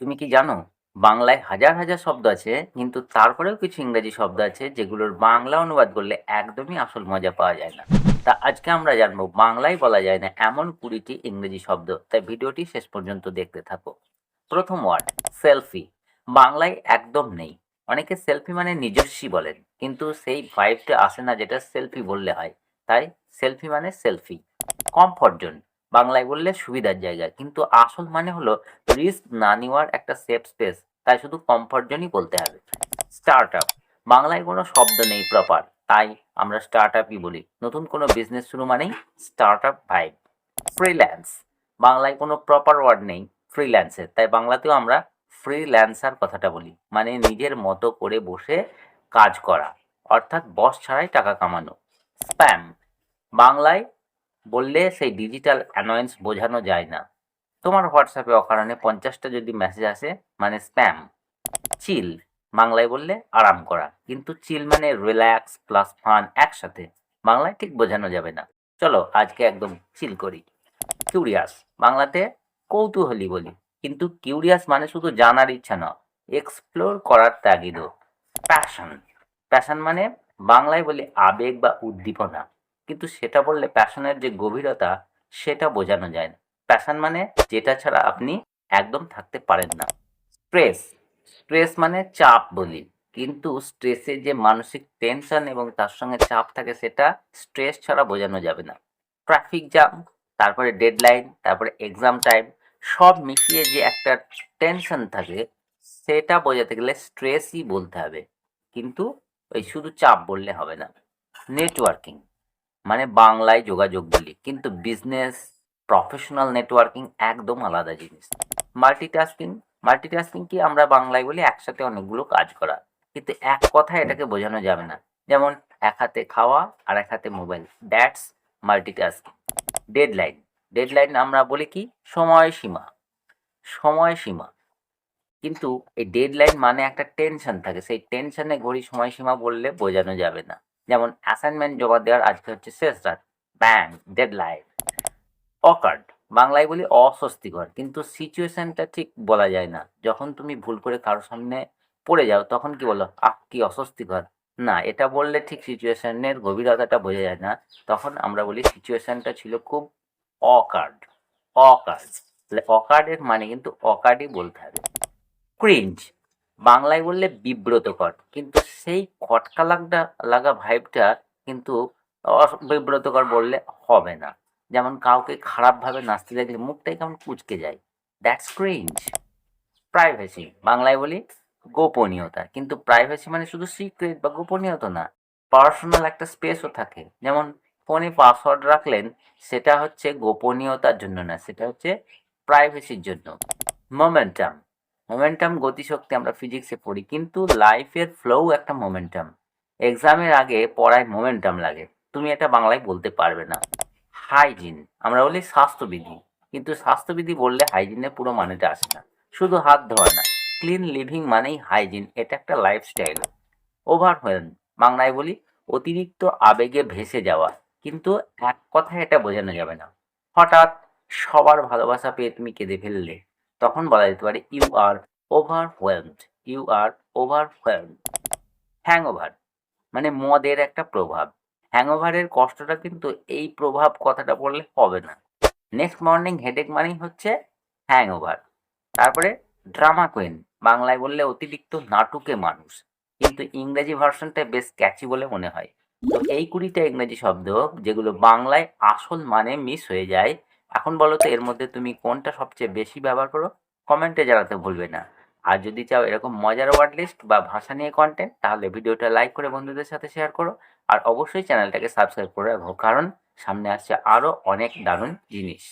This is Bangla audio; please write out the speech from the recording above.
তুমি কি জানো? বাংলায় হাজার হাজার শব্দ আছে, কিন্তু তারপরেও কিছু ইংরেজি শব্দ আছে যেগুলোর বাংলা অনুবাদ করলে একদমই আসল মজা পাওয়া যায় না। তা আজকে আমরা জানব, বাংলায় বলা যায় না এমন কুড়িটি ইংরেজি শব্দ। তাই ভিডিওটি শেষ পর্যন্ত দেখতে থাকো। প্রথম ওয়ার্ড, সেলফি। বাংলায় একদম নেই। অনেকে সেলফি মানে নিজস্বী বলেন, কিন্তু সেই ভাইবটা আসে না যেটা সেলফি বললে হয়। তাই সেলফি মানে সেলফি। Comfort zone. বাংলায় বললে সুবিধার জায়গা। কিন্তু আসল মানে হলো রিস্ক না নেওয়ার একটা সেফ স্পেস তাই শুধু কমফর্ট জোনই বলতে হবে। স্টার্ট আপ বাংলায় কোনো শব্দ নেই প্রপার তাই আমরা স্টার্ট আপই বলি। নতুন কোনো বিজনেস শুরু মানেই স্টার্ট আপ ভাইব ফ্রিল্যান্স বাংলায় কোনো প্রপার ওয়ার্ড নেই ফ্রিল্যান্সের তাই বাংলাতেও আমরা ফ্রিল্যান্সার কথাটা বলি। মানে নিজের মতো করে বসে কাজ করা। অর্থাৎ বস ছাড়াই টাকা কামানো। স্প্যাম বাংলায় বললে সেই ডিজিটাল অ্যানোয়েন্স বোঝানো যায় না। তোমার হোয়াটসঅ্যাপে অকারণে পঞ্চাশটা যদি মেসেজ আসে মানে স্প্যাম চিল বাংলায় বললে আরাম করা। কিন্তু চিল মানে রিল্যাক্স প্লাস ফান একসাথে, বাংলায় ঠিক বোঝানো যাবে না। চলো আজকে একদম চিল করি। কিউরিয়াস বাংলাতে কৌতূহলী বলি। কিন্তু কিউরিয়াস মানে শুধু জানার ইচ্ছা না এক্সপ্লোর করার তাগিদও। প্যাশন প্যাশন মানে বাংলায় বলি আবেগ বা উদ্দীপনা। কিন্তু সেটা বললে প্যাশনের যে গভীরতা, সেটা বোঝানো যায় না। প্যাশন মানে যেটা ছাড়া আপনি একদম থাকতে পারেন না। স্ট্রেস স্ট্রেস মানে চাপ বলি। কিন্তু স্ট্রেসে যে মানসিক টেনশন এবং তার সঙ্গে চাপ থাকে, সেটা স্ট্রেস ছাড়া বোঝানো যাবে না। ট্রাফিক জ্যাম তারপরে ডেডলাইন তারপরে এক্সাম টাইম সব মিশিয়ে যে একটা টেনশন থাকে, সেটা বোঝাতে গেলে স্ট্রেসই বলতে হবে। কিন্তু ওই শুধু চাপ বললে হবে না। নেটওয়ার্কিং মানে বাংলায় যোগাযোগ বলি, কিন্তু বিজনেস প্রফেশনাল নেটওয়ার্কিং একদম আলাদা জিনিস। মাল্টিটাস্কিং মাল্টিটাস্কিং কি আমরা বাংলায় বলি একসাথে অনেকগুলো কাজ করা। কিন্তু এক কথায় এটাকে বোঝানো যাবে না। যেমন এক হাতে খাওয়া আর এক হাতে mobile that's multitasking deadline deadline আমরা বলি কি? সময়সীমা সময়সীমা কিন্তু এই ডেডলাইন মানে একটা টেনশন থাকে। সেই টেনশনে ঘড়ি সময়সীমা বললে বোঝানো যাবে না। যেমন অ্যাসাইনমেন্ট জমা দেওয়ার আজকে হচ্ছে শেষ রাত। ব্যাং ডেডলাইন অকার্ড বাংলায় বলি অস্বস্তিকর, কিন্তু সিচুয়েশনটা ঠিক বলা যায় না। যখন তুমি ভুল করে কারোর সামনে পড়ে যাও, তখন কি বলো আহ, কি অস্বস্তিকর। না, এটা বললে ঠিক সিচুয়েশনের গভীরতাটা বোঝা যায় না। তখন আমরা বলি সিচুয়েশনটা ছিল খুব অকার্ড অকার্ড তাহলে অকার্ডের মানে কিন্তু অকার্ডই বলতে হবে। ক্রিঞ্জ বাংলায় বললে বিব্রতকর কিন্তু সেই খটকা লাগা লাগা ভাইবটা কিন্তু বিব্রতকর বললে হবে না। যেমন কাউকে খারাপভাবে নাচতে দেখলে মুখটাই কেমন কুচকে যায়। দ্যাটস ক্রিঞ্জ প্রাইভেসি বাংলায় বলি গোপনীয়তা। কিন্তু প্রাইভেসি মানে শুধু সিক্রেট বা গোপনীয়তা না। পার্সোনাল একটা স্পেসও থাকে। যেমন ফোনে পাসওয়ার্ড রাখলেন, সেটা হচ্ছে গোপনীয়তার জন্য না, সেটা হচ্ছে প্রাইভেসির জন্য। মোমেন্টাম মোমেন্টাম গতিশক্তি আমরা ফিজিক্সে পড়ি, কিন্তু লাইফের ফ্লো একটা মোমেন্টাম এক্সামের আগে পড়ায় মোমেন্টাম লাগে, তুমি এটা বাংলায় বলতে পারবে না। হাইজিন আমরা বলি স্বাস্থ্যবিধি, কিন্তু স্বাস্থ্যবিধি বললে হাইজিনের পুরো মানেটা আসে না। শুধু হাত ধোয়া না ক্লিন লিভিং মানেই হাইজিন এটা একটা লাইফস্টাইল ওভারওয়েলম বাংলায় বলি অতিরিক্ত আবেগে ভেসে যাওয়া, কিন্তু এক কথায় এটা বোঝানো যাবে না। হঠাৎ সবার ভালোবাসা পেয়ে তুমি কেঁদে ফেললে তখন বলা যেতে পারে you are overwhelmed you are overwhelmed hangover মানে মদের একটা প্রভাব। হ্যাংওভারের কষ্টটা কিন্তু এই প্রভাব কথাটা বললে হবে না। নেক্সট মর্নিং হেডেক মানেই হচ্ছে হ্যাংওভার তারপরে ড্রামা কুইন বাংলায় বললে অতিরিক্ত নাটুকে মানুষ। কিন্তু ইংরেজি ভার্সনটা বেশ ক্যাচি বলে মনে হয়। তো এই কুড়িটা ইংরেজি শব্দ, যেগুলো বাংলায় আসল মানে মিস হয়ে যায় এখন বলো তো, এর মধ্যে তুমি কোনটা সবচেয়ে বেশি ব্যবহার করো? কমেন্টে জানাতে ভুলবে না। আর যদি চাও এরকম মজার ওয়ার্ড লিস্ট বা ভাষা নিয়ে কন্টেন্ট তাহলে ভিডিওটা লাইক করে বন্ধুদের সাথে শেয়ার করো। আর অবশ্যই চ্যানেলটাকে সাবস্ক্রাইব করে রাখো, কারণ সামনে আসছে আরও অনেক দারুণ জিনিস।